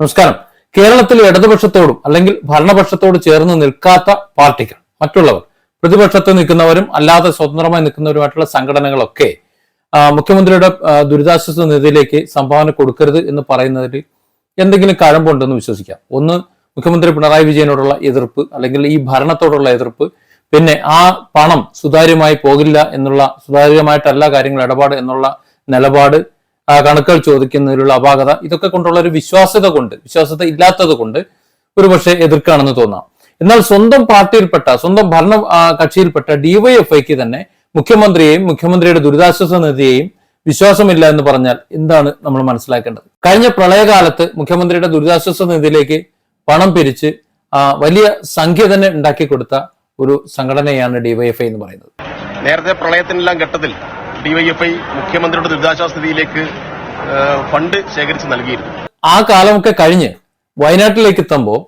നമസ്കാരം. കേരളത്തിൽ ഇടതുപക്ഷത്തോടും അല്ലെങ്കിൽ ഭരണപക്ഷത്തോട് ചേർന്ന് നിൽക്കാത്ത പാർട്ടികൾ മറ്റുള്ളവർ പ്രതിപക്ഷത്ത് നിൽക്കുന്നവരും അല്ലാതെ സ്വതന്ത്രമായി നിൽക്കുന്നവരുമായിട്ടുള്ള സംഘടനകളൊക്കെ മുഖ്യമന്ത്രിയുടെ ദുരിതാശ്വാസ നിധിയിലേക്ക് സംഭാവന കൊടുക്കരുത് എന്ന് പറയുന്നതിൽ എന്തെങ്കിലും കഴമ്പുണ്ടെന്ന് വിശ്വസിക്കാം. ഒന്ന് മുഖ്യമന്ത്രി പിണറായി വിജയനോടുള്ള എതിർപ്പ് അല്ലെങ്കിൽ ഈ ഭരണത്തോടുള്ള എതിർപ്പ് പിന്നെ ആ പണം സുതാര്യമായി പോകില്ല എന്നുള്ള സുതാര്യമായിട്ടല്ല കാര്യങ്ങൾ ഇടപാട് എന്നുള്ള നിലപാട് കണക്കുകൾ ചോദിക്കുന്നതിലുള്ള അപാകത ഇതൊക്കെ കൊണ്ടുള്ള ഒരു വിശ്വാസ്യത കൊണ്ട് വിശ്വാസ്യത ഇല്ലാത്തത് കൊണ്ട് ഒരുപക്ഷെ എതിർക്കാണെന്ന് തോന്നാം. എന്നാൽ സ്വന്തം പാർട്ടിയിൽപ്പെട്ട സ്വന്തം ഭരണ കക്ഷിയിൽപ്പെട്ട ഡിവൈഎഫ്ഐക്ക് തന്നെ മുഖ്യമന്ത്രിയെയും മുഖ്യമന്ത്രിയുടെ ദുരിതാശ്വാസ നിധിയെയും വിശ്വാസമില്ല എന്ന് പറഞ്ഞാൽ എന്താണ് നമ്മൾ മനസ്സിലാക്കേണ്ടത്? കഴിഞ്ഞ പ്രളയകാലത്ത് മുഖ്യമന്ത്രിയുടെ ദുരിതാശ്വാസ നിധിയിലേക്ക് പണം പിരിച്ച് വലിയ സംഖ്യ തന്നെ ഉണ്ടാക്കി കൊടുത്ത ഒരു സംഘടനയാണ് ഡിവൈഎഫ്ഐ എന്ന് പറയുന്നത്. നേരത്തെ പ്രളയത്തിനെല്ലാം ഘട്ടത്തിൽ ഡിവൈഎഫ്ഐ മുഖ്യമന്ത്രിയുടെ ദുരിതാശ്വാസ നിധിയിലേക്ക് ഫണ്ട് ശേഖരിച്ച് നൽകിയിരുന്നു. ആ കാലമൊക്കെ കഴിഞ്ഞ് വയനാട്ടിലേക്ക് എത്തുമ്പോൾ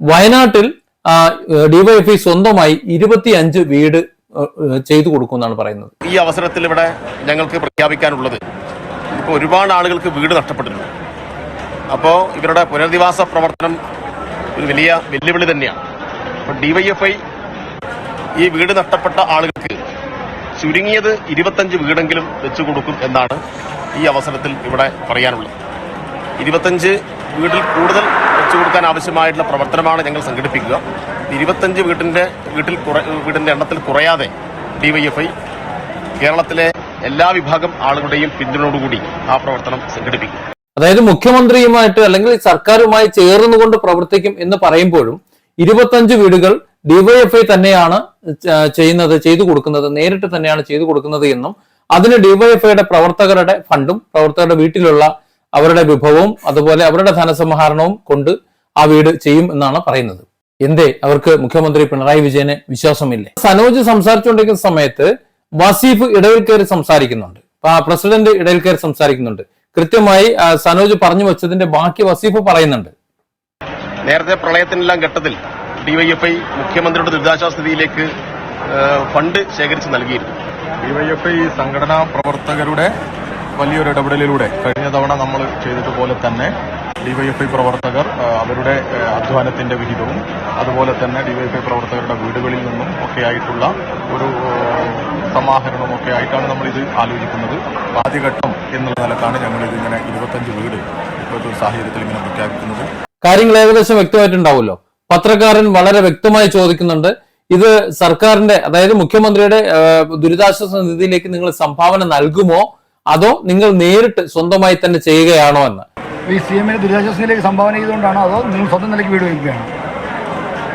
വയനാട്ടിൽ ഡിവൈഎഫ്ഐ സ്വന്തമായി ഇരുപത്തിയഞ്ച് വീട് ചെയ്തു കൊടുക്കുമെന്നാണ് പറയുന്നത്. ഈ അവസരത്തിൽ ഇവിടെ ഞങ്ങൾക്ക് പ്രഖ്യാപിക്കാനുള്ളത് ഇപ്പോൾ ഒരുപാട് ആളുകൾക്ക് വീട് നഷ്ടപ്പെട്ടിട്ടുണ്ട്. അപ്പോൾ ഇവരുടെ പുനരധിവാസ പ്രവർത്തനം ഒരു വലിയ വെല്ലുവിളി തന്നെയാണ്. അപ്പോൾ ഡിവൈഎഫ്ഐ ഈ വീട് നഷ്ടപ്പെട്ട ആളുകൾക്ക് ചുരുങ്ങിയത് ഇരുപത്തഞ്ച് വീടെങ്കിലും വെച്ചു കൊടുക്കും എന്നാണ് ഈ അവസരത്തിൽ ഇവിടെ പറയാനുള്ളത്. ഇരുപത്തഞ്ച് വീട്ടിൽ കൂടുതൽ വെച്ചു കൊടുക്കാൻ ആവശ്യമായിട്ടുള്ള പ്രവർത്തനമാണ് ഞങ്ങൾ സംഘടിപ്പിക്കുക. ഇരുപത്തഞ്ച് വീട്ടിന്റെ വീട്ടിൽ വീടിന്റെ എണ്ണത്തിൽ കുറയാതെ ഡിവൈഎഫ്ഐ കേരളത്തിലെ എല്ലാ വിഭാഗം ആളുകളുടെയും പിന്തുണയോടുകൂടി ആ പ്രവർത്തനം സംഘടിപ്പിക്കും. അതായത് മുഖ്യമന്ത്രിയുമായിട്ട് അല്ലെങ്കിൽ സർക്കാരുമായി ചേർന്നുകൊണ്ട് പ്രവർത്തിക്കും എന്ന് പറയുമ്പോഴും ഇരുപത്തഞ്ച് വീടുകൾ ഡിവൈഎഫ്ഐ തന്നെയാണ് ചെയ്യുന്നത് ചെയ്തു കൊടുക്കുന്നത് നേരിട്ട് തന്നെയാണ് ചെയ്തു കൊടുക്കുന്നത് എന്നും അതിന് ഡിവൈഎഫ്ഐയുടെ പ്രവർത്തകരുടെ ഫണ്ടും പ്രവർത്തകരുടെ വീട്ടിലുള്ള അവരുടെ വിഭവവും അതുപോലെ അവരുടെ ധനസമാഹരണവും കൊണ്ട് ആ വീട് ചെയ്യും എന്നാണ് പറയുന്നത്. എന്തേ? അവർക്ക് മുഖ്യമന്ത്രി പിണറായി വിജയന് വിശ്വാസമില്ലേ? സനോജ് സംസാരിച്ചുകൊണ്ടിരിക്കുന്ന സമയത്ത് വസീഫ് ഇടയിൽ കയറി സംസാരിക്കുന്നുണ്ട്. പ്രസിഡന്റ് ഇടയിൽ കയറി സംസാരിക്കുന്നുണ്ട്. കൃത്യമായി സനോജ് പറഞ്ഞു വെച്ചതിന്റെ ബാക്കി വസീഫ് പറയുന്നുണ്ട്. നേരത്തെ പ്രളയത്തിനെല്ലാം ഘട്ടത്തിൽ ഡിവൈഎഫ്ഐ മുഖ്യമന്ത്രിയുടെ ദുരിതാശ്വാസ നിധിയിലേക്ക് ഫണ്ട് ശേഖരിച്ച് നൽകിയിരുന്നു. ഡിവൈഎഫ്ഐ സംഘടനാ പ്രവർത്തകരുടെ വലിയൊരു ഇടപെടലിലൂടെ കഴിഞ്ഞ തവണ നമ്മൾ ചെയ്തതുപോലെ തന്നെ ഡിവൈഎഫ്ഐ പ്രവർത്തകർ അവരുടെ അധ്വാനത്തിന്റെ വിഹിതവും അതുപോലെ തന്നെ ഡിവൈഎഫ്ഐ പ്രവർത്തകരുടെ വീടുകളിൽ നിന്നും ഒക്കെയായിട്ടുള്ള ഒരു സമാഹരണമൊക്കെ സമാഹരണവും ഒക്കെ ആയിട്ടാണ് നമ്മൾ ഇത് ആലോചിക്കുന്നത്. ആദ്യഘട്ടം എന്നുള്ള നിലക്കാണ് ഞങ്ങൾ ഇതിങ്ങനെ ഇരുപത്തഞ്ച് വീട് ഇപ്പോഴത്തെ ഒരു സാഹചര്യത്തിൽ ഇങ്ങനെ പ്രഖ്യാപിക്കുന്നത്. കാര്യങ്ങൾ ഏകദേശം വ്യക്തമായിട്ടുണ്ടാവുമല്ലോ? പത്രക്കാരൻ വളരെ വ്യക്തമായി ചോദിക്കുന്നുണ്ട്. ഇത് സർക്കാരിന്റെ അതായത് മുഖ്യമന്ത്രിയുടെ ദുരിതാശ്വാസ നിധിയിലേക്ക് നിങ്ങൾ സംഭാവന നൽകുമോ? അതോ നിങ്ങൾ നേരിട്ട് സ്വന്തമായി തന്നെ ചെയ്യുകയാണോ എന്ന്? ഈ സി എമ്മിന് ദുരിതാശ്വാസത്തിലേക്ക് സംഭാവന ചെയ്തുകൊണ്ടാണോ അതോ നിങ്ങൾ സ്വന്തം നിലയ്ക്ക് വീട് വയ്ക്കുകയാണോ?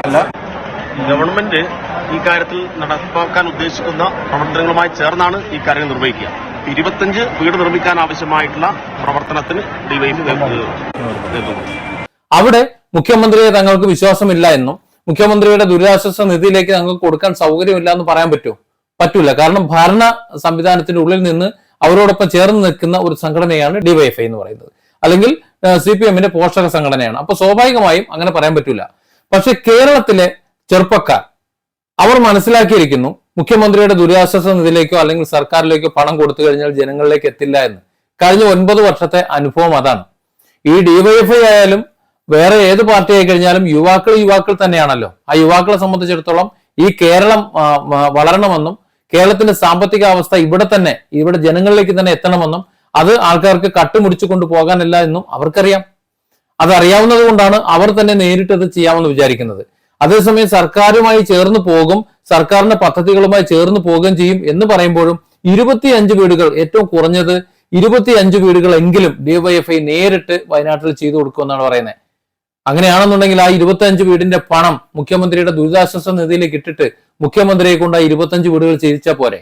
അല്ല ഗവൺമെന്റ് ഈ കാര്യത്തിൽ നടപ്പാക്കാൻ ഉദ്ദേശിക്കുന്ന പ്രവർത്തനങ്ങളുമായി ചേർന്നാണ് ഈ കാര്യങ്ങൾ നിർവഹിക്കുക. ഇരുപത്തഞ്ച് വീട് നിർമ്മിക്കാൻ ആവശ്യമായിട്ടുള്ള പ്രവർത്തനത്തിന് ഡിവൈസ് അവിടെ മുഖ്യമന്ത്രിയെ തങ്ങൾക്ക് വിശ്വാസമില്ല എന്നും മുഖ്യമന്ത്രിയുടെ ദുരിതാശ്വാസ നിധിയിലേക്ക് തങ്ങൾക്ക് കൊടുക്കാൻ സൗകര്യമില്ല എന്ന് പറയാൻ പറ്റുമോ പറ്റൂല. കാരണം ഭരണ സംവിധാനത്തിന്റെ ഉള്ളിൽ നിന്ന് അവരോടൊപ്പം ചേർന്ന് നിൽക്കുന്ന ഒരു സംഘടനയാണ് ഡിവൈഎഫ്ഐ എന്ന് പറയുന്നത്. അല്ലെങ്കിൽ സി പി എമ്മിന്റെ പോഷക സംഘടനയാണ്. അപ്പൊ സ്വാഭാവികമായും അങ്ങനെ പറയാൻ പറ്റൂല. പക്ഷെ കേരളത്തിലെ ചെറുപ്പക്കാർ അവർ മനസ്സിലാക്കിയിരിക്കുന്നു മുഖ്യമന്ത്രിയുടെ ദുരിതാശ്വാസ നിധിയിലേക്കോ അല്ലെങ്കിൽ സർക്കാരിലേക്കോ പണം കൊടുത്തു കഴിഞ്ഞാൽ ജനങ്ങളിലേക്ക് എത്തില്ല എന്ന്. കഴിഞ്ഞ ഒൻപത് വർഷത്തെ അനുഭവം അതാണ്. ഈ ഡിവൈഎഫ്ഐ ആയാലും വേറെ ഏത് പാർട്ടി ആയി കഴിഞ്ഞാലും യുവാക്കൾ യുവാക്കൾ തന്നെയാണല്ലോ. ആ യുവാക്കളെ സംബന്ധിച്ചിടത്തോളം ഈ കേരളം വളരണമെന്നും കേരളത്തിന്റെ സാമ്പത്തിക അവസ്ഥ ഇവിടെ തന്നെ ഇവിടെ ജനങ്ങളിലേക്ക് തന്നെ എത്തണമെന്നും അത് ആൾക്കാർക്ക് കട്ടുമുടിച്ചു കൊണ്ടു പോകാനല്ല എന്നും അവർക്കറിയാം. അതറിയാവുന്നത് കൊണ്ടാണ് അവർ തന്നെ നേരിട്ടത് ചെയ്യാമെന്ന് വിചാരിക്കുന്നത്. അതേസമയം സർക്കാരുമായി ചേർന്ന് പോകും സർക്കാരിന്റെ പദ്ധതികളുമായി ചേർന്ന് പോകുകയും ചെയ്യും എന്ന് പറയുമ്പോഴും ഇരുപത്തിയഞ്ച് വീടുകൾ ഏറ്റവും കുറഞ്ഞത് ഇരുപത്തിയഞ്ച് വീടുകൾ എങ്കിലും ഡിവൈഎഫ്ഐ നേരിട്ട് വയനാട്ടിൽ ചെയ്തു കൊടുക്കുമെന്നാണ് പറയുന്നത്. അങ്ങനെയാണെന്നുണ്ടെങ്കിൽ ആ ഇരുപത്തിയഞ്ച് വീടിന്റെ പണം മുഖ്യമന്ത്രിയുടെ ദുരിതാശ്വാസ നിധിയിലേക്ക് ഇട്ടിട്ട് മുഖ്യമന്ത്രിയെ കൊണ്ട് ആ ഇരുപത്തഞ്ച് വീടുകൾ ചെയ്യിച്ചാൽ പോരെ?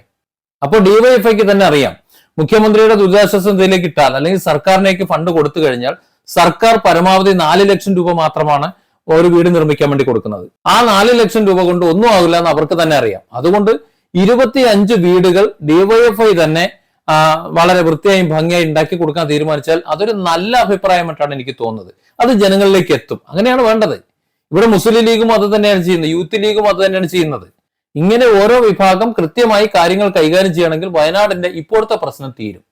അപ്പോൾ ഡിവൈഎഫ്ഐക്ക് തന്നെ അറിയാം. മുഖ്യമന്ത്രിയുടെ ദുരിതാശ്വാസ നിധിയിലേക്ക് ഇട്ടാൽ അല്ലെങ്കിൽ സർക്കാരിനേക്ക് ഫണ്ട് കൊടുത്തു കഴിഞ്ഞാൽ സർക്കാർ പരമാവധി നാല് ലക്ഷം രൂപ മാത്രമാണ് ഒരു വീട് നിർമ്മിക്കാൻ വേണ്ടി കൊടുക്കുന്നത്. ആ നാല് ലക്ഷം രൂപ കൊണ്ട് ഒന്നും ആകില്ല എന്ന് അവർക്ക് തന്നെ അറിയാം. അതുകൊണ്ട് ഇരുപത്തി വീടുകൾ ഡിവൈഎഫ്ഐ തന്നെ വളരെ വൃത്തിയായും ഭംഗിയായി ഉണ്ടാക്കി കൊടുക്കാൻ തീരുമാനിച്ചാൽ അതൊരു നല്ല അഭിപ്രായമായിട്ടാണ് എനിക്ക് തോന്നുന്നത്. അത് ജനങ്ങളിലേക്ക് എത്തും. അങ്ങനെയാണ് വേണ്ടത്. ഇവിടെ മുസ്ലിം ലീഗും അത് തന്നെയാണ് ചെയ്യുന്നത്. യൂത്ത് ലീഗും അത് തന്നെയാണ് ചെയ്യുന്നത്. ഇങ്ങനെ ഓരോ വിഭാഗം കൃത്യമായി കാര്യങ്ങൾ കൈകാര്യം ചെയ്യണമെങ്കിൽ വയനാടിന്റെ ഇപ്പോഴത്തെ പ്രശ്നം തീരും.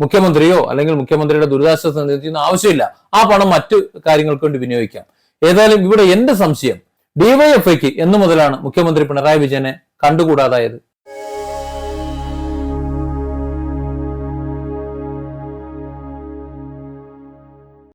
മുഖ്യമന്ത്രിയോ അല്ലെങ്കിൽ മുഖ്യമന്ത്രിയുടെ ദുരിതാശ്വാസ നിധി ആവശ്യമില്ല. ആ പണം മറ്റു കാര്യങ്ങൾക്ക് വേണ്ടി വിനിയോഗിക്കാം. ഏതായാലും ഇവിടെ എന്റെ സംശയം ഡിവൈഎഫ്ഐക്ക് എന്നു മുതലാണ് മുഖ്യമന്ത്രി പിണറായി വിജയനെ കണ്ടുകൂടാതായത്?